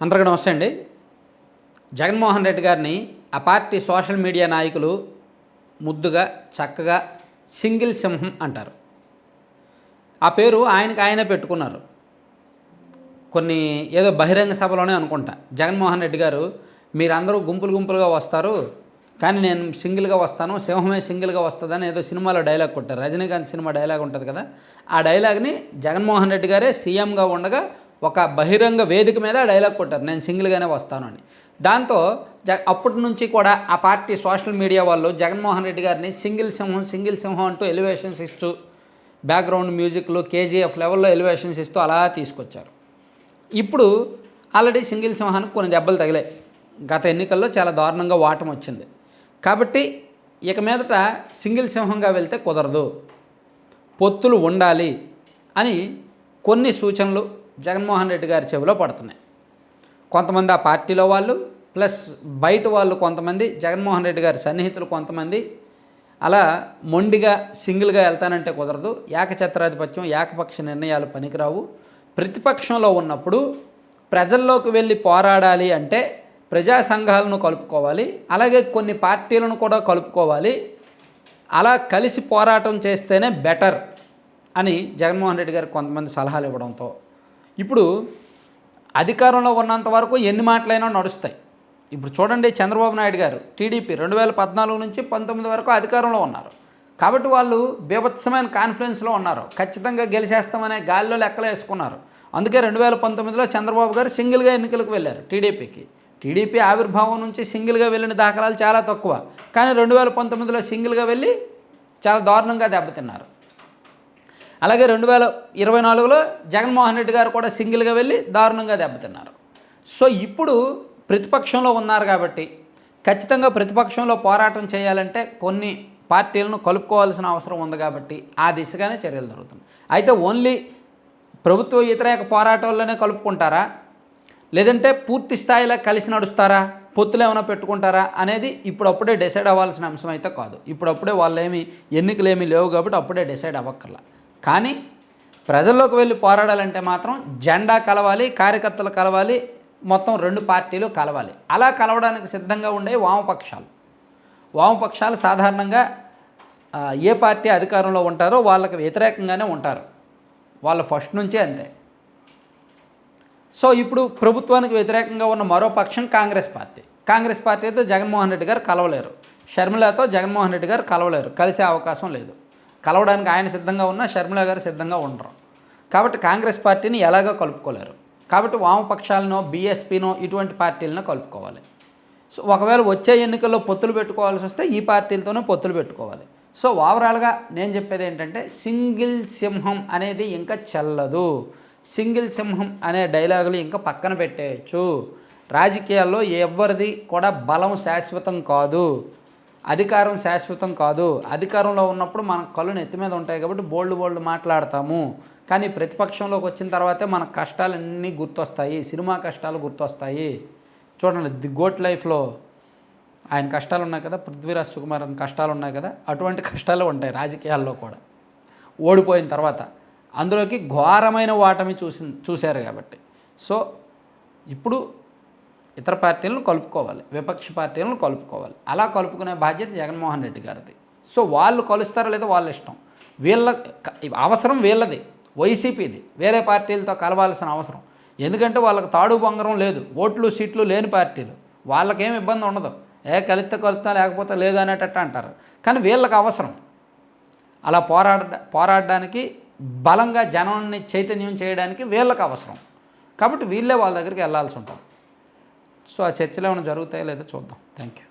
అందరికీ నమస్తే అండి. జగన్మోహన్ రెడ్డి గారిని ఆ పార్టీ సోషల్ మీడియా నాయకులు ముద్దుగా చక్కగా సింగిల్ సింహం అంటారు. ఆ పేరు ఆయనకి ఆయనే పెట్టుకున్నారు. కొన్ని ఏదో బహిరంగ సభలోనే అనుకుంటా. జగన్మోహన్ రెడ్డి గారు మీరందరూ గుంపులు గుంపులుగా వస్తారు కానీ నేను సింగిల్గా వస్తాను సింహమే సింగిల్గా వస్తుందని ఏదో సినిమాలో డైలాగ్ కొట్టారు. రజనీకాంత్ సినిమా డైలాగ్ ఉంటుంది కదా ఆ డైలాగ్ని జగన్మోహన్ రెడ్డి గారే సీఎంగా ఉండగా ఒక బహిరంగ వేదిక మీద డైలాగ్ కొట్టారు. నేను సింగిల్గానే వస్తాను అని. దాంతో జ అప్పటి నుంచి కూడా ఆ పార్టీ సోషల్ మీడియా వాళ్ళు జగన్మోహన్ రెడ్డి గారిని సింగిల్ సింహం సింగిల్ సింహం అంటూ ఎలివేషన్స్ ఇస్తూ బ్యాక్గ్రౌండ్ మ్యూజిక్లో కేజీఎఫ్ లెవెల్లో ఎలివేషన్స్ ఇస్తూ అలా తీసుకొచ్చారు. ఇప్పుడు ఆల్రెడీ సింగిల్ సింహానికి కొన్ని దెబ్బలు తగిలాయి. గత ఎన్నికల్లో చాలా దారుణంగా వాటం వచ్చింది. కాబట్టి ఇక మీదట సింగిల్ సింహంగా వెళ్తే కుదరదు. పొత్తులు ఉండాలి అని కొన్ని సూచనలు జగన్మోహన్ రెడ్డి గారి చెవిలో పడుతున్నాయి. కొంతమంది ఆ పార్టీలో వాళ్ళు ప్లస్ బయట వాళ్ళు కొంతమంది జగన్మోహన్ రెడ్డి గారి సన్నిహితులు కొంతమంది అలా మొండిగా సింగిల్గా వెళ్తానంటే కుదరదు. ఏకఛత్రాధిపత్యం ఏకపక్ష నిర్ణయాలు పనికిరావు. ప్రతిపక్షంలో ఉన్నప్పుడు ప్రజల్లోకి వెళ్ళి పోరాడాలి అంటే ప్రజా సంఘాలను కలుపుకోవాలి అలాగే కొన్ని పార్టీలను కూడా కలుపుకోవాలి. అలా కలిసి పోరాటం చేస్తేనే బెటర్ అని జగన్మోహన్ రెడ్డి గారికి కొంతమంది సలహాలు ఇవ్వడంతో ఇప్పుడు అధికారంలో ఉన్నంత వరకు ఎన్ని మాటలైనా నడుస్తాయి. ఇప్పుడు చూడండి చంద్రబాబు నాయుడు గారు టీడీపీ రెండు వేల పద్నాలుగు నుంచి పంతొమ్మిది వరకు అధికారంలో ఉన్నారు. కాబట్టి వాళ్ళు బీభత్సమైన కాన్ఫిడెన్స్లో ఉన్నారు. ఖచ్చితంగా గెలిచేస్తామనే గాలిలో లెక్కలు వేసుకున్నారు. అందుకే రెండు వేల పంతొమ్మిదిలో చంద్రబాబు గారు సింగిల్గా ఎన్నికలకు వెళ్ళారు టీడీపీకి. టీడీపీ ఆవిర్భావం నుంచి సింగిల్గా వెళ్ళిన దాఖలాలు చాలా తక్కువ. కానీ రెండు వేల పంతొమ్మిదిలో సింగిల్గా వెళ్ళి చాలా దారుణంగా దెబ్బతిన్నారు. అలాగే రెండు వేల ఇరవై నాలుగులో జగన్మోహన్ రెడ్డి గారు కూడా సింగిల్గా వెళ్ళి దారుణంగా దెబ్బతిన్నారు. సో ఇప్పుడు ప్రతిపక్షంలో ఉన్నారు కాబట్టి ఖచ్చితంగా ప్రతిపక్షంలో పోరాటం చేయాలంటే కొన్ని పార్టీలను కలుపుకోవాల్సిన అవసరం ఉంది కాబట్టి ఆ దిశగానే చర్యలు జరుగుతుంది అయితే ఓన్లీ ప్రభుత్వ వ్యతిరేక పోరాటాల్లోనే కలుపుకుంటారా? లేదంటే పూర్తి స్థాయిలో కలిసి నడుస్తారా? పొత్తులు ఏమైనా పెట్టుకుంటారా? అనేది ఇప్పుడప్పుడే డిసైడ్ అవ్వాల్సిన అంశం అయితే కాదు. ఇప్పుడప్పుడే వాళ్ళేమి వాళ్ళు ఎన్నికలు ఏమీ లేవు కాబట్టి అప్పుడే డిసైడ్ అవ్వక్కర్లా. కానీ ప్రజల్లోకి వెళ్ళి పోరాడాలంటే మాత్రం జెండా కలవాలి కార్యకర్తలు కలవాలి మొత్తం రెండు పార్టీలు కలవాలి. అలా కలవడానికి సిద్ధంగా ఉండే వామపక్షాలు. వామపక్షాలు సాధారణంగా ఏ పార్టీ అధికారంలో ఉంటారో వాళ్ళకి వ్యతిరేకంగానే ఉంటారు. వాళ్ళు ఫస్ట్ నుంచే అంతే. సో ఇప్పుడు ప్రభుత్వానికి వ్యతిరేకంగా ఉన్న మరో పక్షం కాంగ్రెస్ పార్టీ. కాంగ్రెస్ పార్టీతో జగన్మోహన్ రెడ్డి గారు కలవలేరు. షర్మిలతో జగన్మోహన్ రెడ్డి గారు కలవలేరు. కలిసే అవకాశం లేదు. కలవడానికి ఆయన సిద్ధంగా ఉన్నా షర్మిల గారు సిద్ధంగా ఉండరు. కాబట్టి కాంగ్రెస్ పార్టీని ఎలాగో కలుపుకోలేరు. కాబట్టి వామపక్షాలనో బీఎస్పీనో ఇటువంటి పార్టీలను కలుపుకోవాలి. సో ఒకవేళ వచ్చే ఎన్నికల్లో పొత్తులు పెట్టుకోవాల్సి వస్తే ఈ పార్టీలతోనే పొత్తులు పెట్టుకోవాలి. సో ఓవరాల్గా నేను చెప్పేది ఏంటంటే సింగిల్ సింహం అనేది ఇంకా చెల్లదు. సింగిల్ సింహం అనే డైలాగులు ఇంకా పక్కన పెట్టేయచ్చు. రాజకీయాల్లో ఎవరిది కూడా బలం శాశ్వతం కాదు. అధికారం శాశ్వతం కాదు. అధికారంలో ఉన్నప్పుడు మన కళ్ళు నెత్తి మీద ఉంటాయి కాబట్టి బోల్డ్ బోల్డ్ మాట్లాడతాము. కానీ ప్రతిపక్షంలోకి వచ్చిన తర్వాతే మన కష్టాలన్నీ గుర్తొస్తాయి. సినిమా కష్టాలు గుర్తొస్తాయి. చూడండి ది గోట్ లైఫ్లో ఆయన కష్టాలు ఉన్నాయి కదా పృథ్వీరాజ్ సుకుమార్ అని కష్టాలు ఉన్నాయి కదా అటువంటి కష్టాలు ఉంటాయి రాజకీయాల్లో కూడా. ఓడిపోయిన తర్వాత అందులోకి ఘోరమైన వాటమి చూసి చూశారు కాబట్టి. సో ఇప్పుడు ఇతర పార్టీలను కలుపుకోవాలి విపక్ష పార్టీలను కలుపుకోవాలి. అలా కలుపుకునే బాధ్యత జగన్మోహన్ రెడ్డి గారిది. సో వాళ్ళు కలుస్తారో లేదో వాళ్ళ ఇష్టం. వీళ్ళ అవసరం వీళ్ళది వైసీపీది. వేరే పార్టీలతో కలవాల్సిన అవసరం. ఎందుకంటే వాళ్ళకి తాడు బొంగరం లేదు ఓట్లు సీట్లు లేని పార్టీలు. వాళ్ళకేం ఇబ్బంది ఉండదు. ఏ కలిస్తే కలుపుతా లేకపోతే లేదు అనేటట్టు అంటారు. కానీ వీళ్ళకి అవసరం. అలా పోరాడ పోరాడడానికి బలంగా జనాన్ని చైతన్యం చేయడానికి వీళ్ళకి అవసరం. కాబట్టి వీళ్ళే వాళ్ళ దగ్గరికి వెళ్ళాల్సి ఉంటుంది. సో ఆ చర్చలు ఏమైనా జరుగుతాయో లేదో చూద్దాం. Thank you